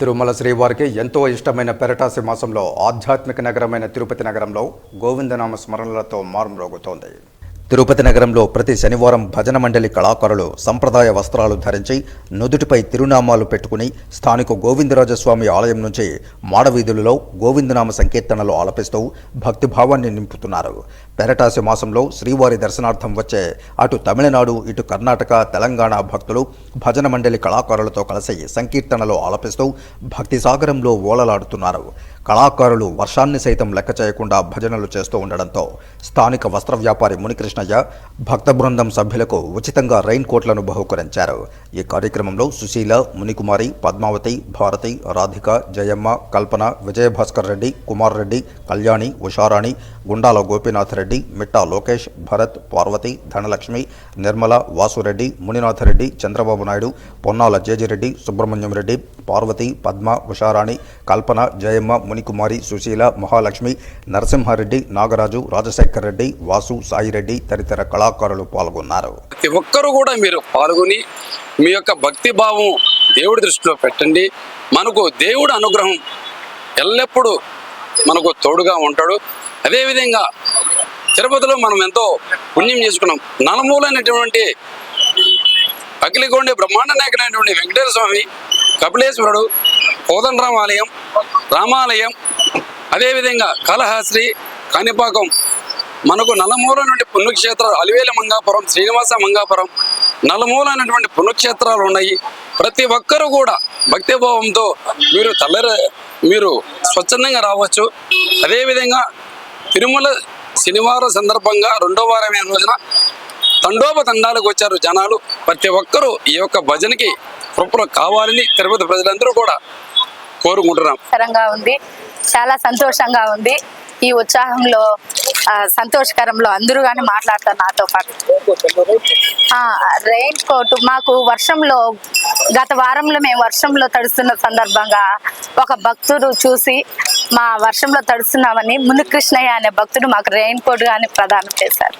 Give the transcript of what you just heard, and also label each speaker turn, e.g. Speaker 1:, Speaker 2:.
Speaker 1: తిరుమల శ్రీవారికి ఎంతో ఇష్టమైన పెరటాసి మాసంలో ఆధ్యాత్మిక నగరమైన తిరుపతి నగరంలో గోవిందనామ స్మరణలతో మారుమ్రోగుతోంది. తిరుపతి నగరంలో ప్రతి శనివారం భజన మండలి కళాకారులు సంప్రదాయ వస్త్రాలు ధరించి నుదుటిపై తిరునామాలు పెట్టుకుని స్థానిక గోవిందరాజస్వామి ఆలయం నుంచి మాడవీధులలో గోవిందనామ సంకీర్తనలు ఆలపిస్తూ భక్తిభావాన్ని నింపుతున్నారు. పెరటాసి మాసంలో శ్రీవారి దర్శనార్థం వచ్చే అటు తమిళనాడు ఇటు కర్ణాటక తెలంగాణ భక్తులు భజన మండలి కళాకారులతో కలిసి సంకీర్తనలు ఆలపిస్తూ భక్తి సాగరంలో ఓలలాడుతున్నారు. కళాకారులు వర్షాన్ని సైతం లెక్క చేయకుండా భజనలు చేస్తూ ఉండడంతో స్థానిక వస్త్ర వ్యాపారి మునికృష్ణ కృష్ణయ్య భక్త బృందం సభ్యులకు ఉచితంగా రైన్ కోట్లను బహుకరించారు. ఈ కార్యక్రమంలో సుశీల మునికుమారి పద్మావతి భారతి రాధిక జయమ్మ కల్పన విజయభాస్కర్ రెడ్డి కుమార్ రెడ్డి కళ్యాణి ఉషారాణి గుండాల గోపీనాథ్ రెడ్డి మిట్టా లోకేష్ భరత్ పార్వతి ధనలక్ష్మి నిర్మల వాసురెడ్డి మునినాథ్ రెడ్డి చంద్రబాబు నాయుడు పొన్నాల జేజిరెడ్డి సుబ్రహ్మణ్యం రెడ్డి పార్వతి పద్మ ఉషారాణి కల్పన జయమ్మ మునికుమారి సుశీల మహాలక్ష్మి నరసింహారెడ్డి నాగరాజు రాజశేఖర్ రెడ్డి వాసు సాయిరెడ్డి తదితర కళాకారులు పాల్గొన్నారు.
Speaker 2: ప్రతి ఒక్కరూ కూడా మీరు పాల్గొని మీ యొక్క భక్తి భావం దేవుడి దృష్టిలో పెట్టండి. మనకు దేవుడు అనుగ్రహం ఎల్లప్పుడూ మనకు తోడుగా ఉంటాడు. అదేవిధంగా తిరుపతిలో మనం ఎంతో పుణ్యం చేసుకున్నాం. నలమూలైనటువంటి అఖిలగొండి బ్రహ్మాండ నాయకుడైనటువంటి వెంకటేశ్వర స్వామి కపిలేశ్వరుడు కోదండరామాలయం రామాలయం అదేవిధంగా కలహాశ్రీ కాణిపాకం మనకు నలమూల నుండి పుణ్యక్షేత్రాలు అలివేల మంగాపురం శ్రీనివాస మంగాపురం నలమూల అనేటువంటి పుణ్యక్షేత్రాలు ఉన్నాయి. ప్రతి ఒక్కరూ కూడా భక్తిభావంతో మీరు తల్లర మీరు స్వచ్ఛందంగా రావచ్చు. అదేవిధంగా తిరుమల శనివారం సందర్భంగా రెండో వారమైన రోజున తండోపతండాలకు వచ్చారు జనాలు. ప్రతి ఒక్కరూ ఈ యొక్క భజనకి కృపలు కావాలని తిరుపతి ప్రజలందరూ కూడా కోరుకుంటున్నాం.
Speaker 3: ఉంది. చాలా సంతోషంగా ఉంది. ఈ ఉత్సాహంలో సంతోషకరంలో అందరూ కానీ మాట్లాడతారు నాతో పాటు. రెయిన్ కోట్ మాకు వర్షంలో గత వారంలో మేము వర్షంలో తడుస్తున్న సందర్భంగా ఒక భక్తుడు చూసి మా వర్షంలో తడుస్తున్నామని మునికృష్ణయ్య అనే భక్తుడు మాకు రెయిన్ కోట్ కానీ ప్రదానం చేశారు.